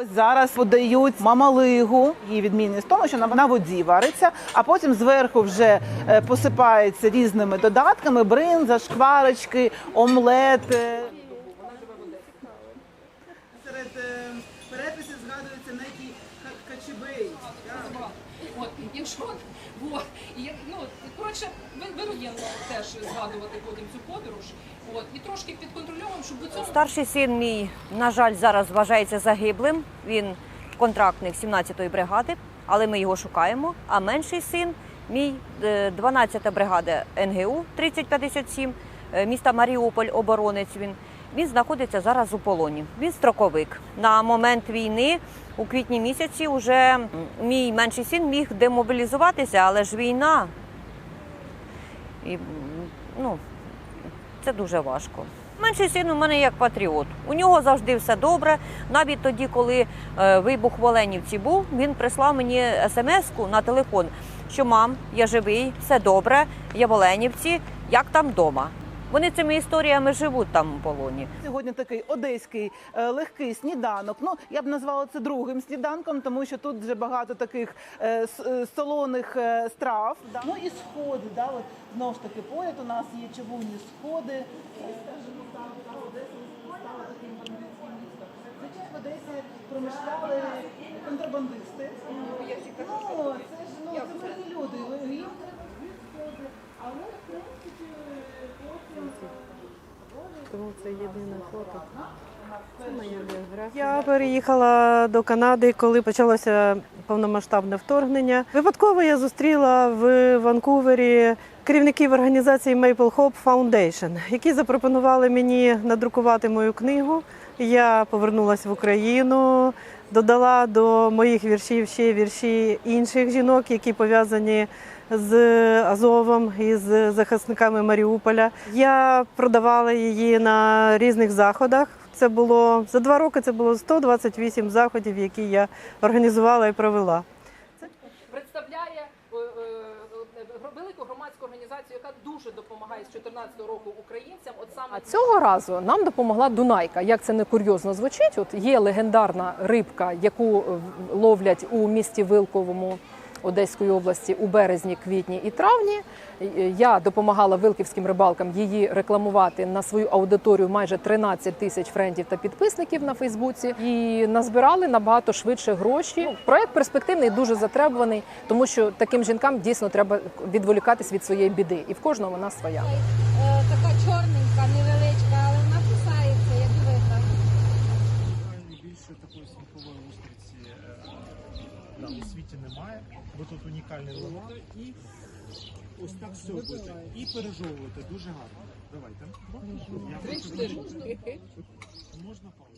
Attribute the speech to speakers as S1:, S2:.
S1: Ось зараз подають мамалигу. Її відмінність в тому, що вона на воді вариться, а потім зверху вже е, посипається різними додатками: бринза, шкварочки, омлет. е. Серед е, переписів згадується некий качебей.
S2: От, якщо от, як- ну, коротше, ви- теж згадувати потім цю подорож. От, і трошки під контрольовим, щоб до цього
S3: Старший син мій, на жаль, зараз вважається загиблим. Він контрактник 17-ї бригади, але ми його шукаємо. А менший син мій, е, 12-та бригада НГУ 3057, е, міста Маріуполь, оборонець він. Він знаходиться зараз у полоні. Він строковик. На момент війни у квітні місяці вже мій менший син міг демобілізуватися, але ж війна. І, ну, це дуже важко. Менший син у мене як патріот. У нього завжди все добре. Навіть тоді, коли е, вибух в Оленівці був, він прислав мені смс-ку на телефон, що мам, я живий, все добре, я в Оленівці, як там вдома. Вони цими історіями живуть там у полоні.
S1: Сьогодні такий одеський е, легкий сніданок. Ну я б назвала це другим сніданком, тому що тут вже багато таких е, е, солоних страв. Ну і сходи. Да, от знову ж таки поряд у нас є чавунні сходи. Скажімо в Одесі промишляли контрабандисти. Ну це ж ну це мирні люди. Їм треба сходи принципі потім.
S4: Тому це єдине фото. Це моя біографія. Я переїхала до Канади, коли почалося повномасштабне вторгнення. Випадково я зустріла в Ванкувері керівників організації Maple Hope Foundation, які запропонували мені надрукувати мою книгу. Я повернулася в Україну, додала до моїх віршів ще вірші інших жінок, які пов'язані з Азовом і з захисниками Маріуполя. Я продавала її на різних заходах. Це було за два роки. Це було 128 заходів, які я організувала і провела.
S2: Це представляє е, е, велику громадську організацію, яка дуже допомагає з 2014 року українцям. От саме
S5: А цього разу нам допомогла Дунайка. Як це не курйозно звучить? От є легендарна рибка, яку ловлять у місті Вилковому Одеської області у березні, квітні і травні. Я допомагала вилківським рибалкам її рекламувати на свою аудиторію майже 13 тисяч френдів та підписників на Фейсбуці. І назбирали набагато швидше гроші. Ну, Проект перспективний, дуже затребуваний, тому що таким жінкам дійсно треба відволікатись від своєї біди, і в кожного вона своя.
S6: Е, така чорненька, невеличка, але вона кусається, як вита.
S7: Найбільше такої смакової устриці е, там, у світі немає, бо тут унікальний ловар. І ось так сьогодні. І пережовувати дуже гарно. Давайте. Я хочу- Можна паузу?